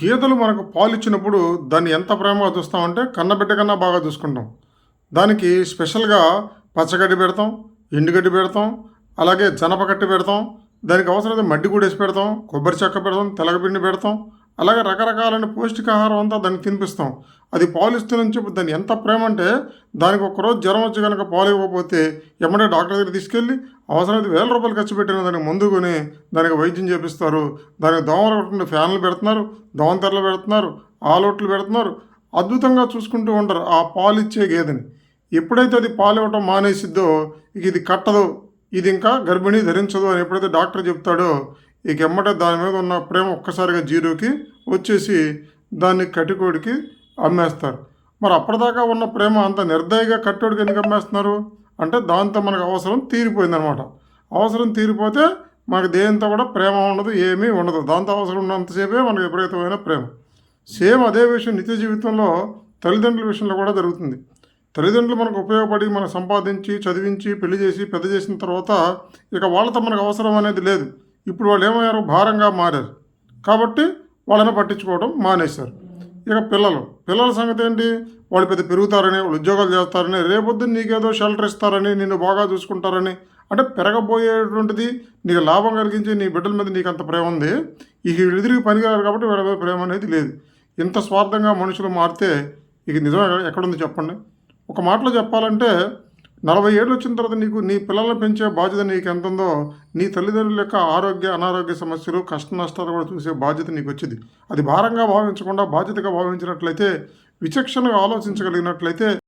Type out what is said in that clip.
గీతలు మనకు పాలు ఇచ్చినప్పుడు దాన్ని ఎంత ప్రేమగా చూస్తామంటే కన్నబిడ్డ కన్నా బాగా చూసుకుంటాం. దానికి స్పెషల్గా పచ్చగడ్డి పెడతాం ఎండుగడ్డి పెడతాం అలాగే జనపగట్టి పెడతాం దానికి అవసరమైతే మడ్డి కూడా వేసి పెడతాం కొబ్బరి చెక్క పెడతాం తెలగపిండి పెడతాం అలాగే రకరకాలైన పౌష్టికాహారం అంతా దానికి తినిపిస్తాం. అది పాలు చెప్పి దాన్ని ఎంత ప్రేమ అంటే దానికి ఒకరోజు జ్వరం వచ్చి కనుక పాలు ఇవ్వకపోతే ఎమ్మడే డాక్టర్ దగ్గర తీసుకెళ్ళి అవసరమైతే వేల రూపాయలు ఖర్చు పెట్టిన దానికి మందు కొని దానికి వైద్యం చేపిస్తారు. దానికి దోమలు కొట్టుకుంటే ఫ్యాన్లు పెడుతున్నారు దోమ తెరలు పెడుతున్నారు ఆలోట్లు పెడుతున్నారు. అద్భుతంగా చూసుకుంటూ ఉంటారు ఆ పాలు ఇచ్చే గేదెని. ఎప్పుడైతే అది పాలు ఇవ్వటం మానేసిద్దో ఇక ఇది కట్టదు ఇది ఇంకా గర్భిణీ ధరించదు అని ఎప్పుడైతే డాక్టర్ చెప్తాడో ఇక ఎమ్మటే దాని మీద ఉన్న ప్రేమ ఒక్కసారిగా జీరోకి వచ్చేసి దాన్ని కటికోడికి అమ్మేస్తారు. మరి అప్పటిదాకా ఉన్న ప్రేమ అంత నిర్దయగా కట్టోడికి ఎందుకు అమ్మేస్తున్నారు? అంటే దాంతో మనకు అవసరం తీరిపోయిందనమాట అవసరం తీరిపోతే మనకు దేంతో కూడా ప్రేమ ఉండదు ఏమీ ఉండదు. దాంతో అవసరం ఉన్నంతసేపే మనకు విపరీతమైన ప్రేమ. సేమ్ అదే విషయం నిత్య జీవితంలో తల్లిదండ్రుల విషయంలో కూడా జరుగుతుంది. తల్లిదండ్రులు మనకు ఉపయోగపడి మనం సంపాదించి చదివించి పెళ్ళి చేసి పెద్ద చేసిన తర్వాత ఇక వాళ్ళతో మనకు అవసరం అనేది లేదు. ఇప్పుడు వాళ్ళు ఏమయ్యారు? భారంగా మారారు. కాబట్టి వాళ్ళని పట్టించుకోవడం మానేశారు. ఇక పిల్లలు. పిల్లల సంగతి ఏంటి? వాళ్ళు పెద్ద పెరుగుతారని వాళ్ళు ఉద్యోగాలు చేస్తారని రేపొద్దు నీకేదో షెల్టర్ ఇస్తారని నిన్ను బాగా చూసుకుంటారని. అంటే పెరగబోయేటువంటిది నీకు లాభం కలిగించి నీ బిడ్డల మీద నీకు అంత ప్రేమ ఉంది. ఇక వీళ్ళు ఎదురుకి పనికిరారు కాబట్టి వీళ్ళ మీద ప్రేమ అనేది లేదు. ఇంత స్వార్థంగా మనుషులు మారితే ఇక నిజం ఎక్కడుంది చెప్పండి. ఒక మాటలో చెప్పాలంటే నలభై ఏళ్ళు వచ్చిన తర్వాత నీకు నీ పిల్లల్ని పెంచే బాధ్యత నీకు ఎంత ఉందో నీ తల్లిదండ్రుల యొక్క ఆరోగ్య అనారోగ్య సమస్యలు కష్ట నష్టాలు కూడా చూసే బాధ్యత నీకు వచ్చింది అది భారంగా భావించకుండా బాధ్యతగా భావించినట్లయితే విచక్షణగా ఆలోచించగలిగినట్లయితే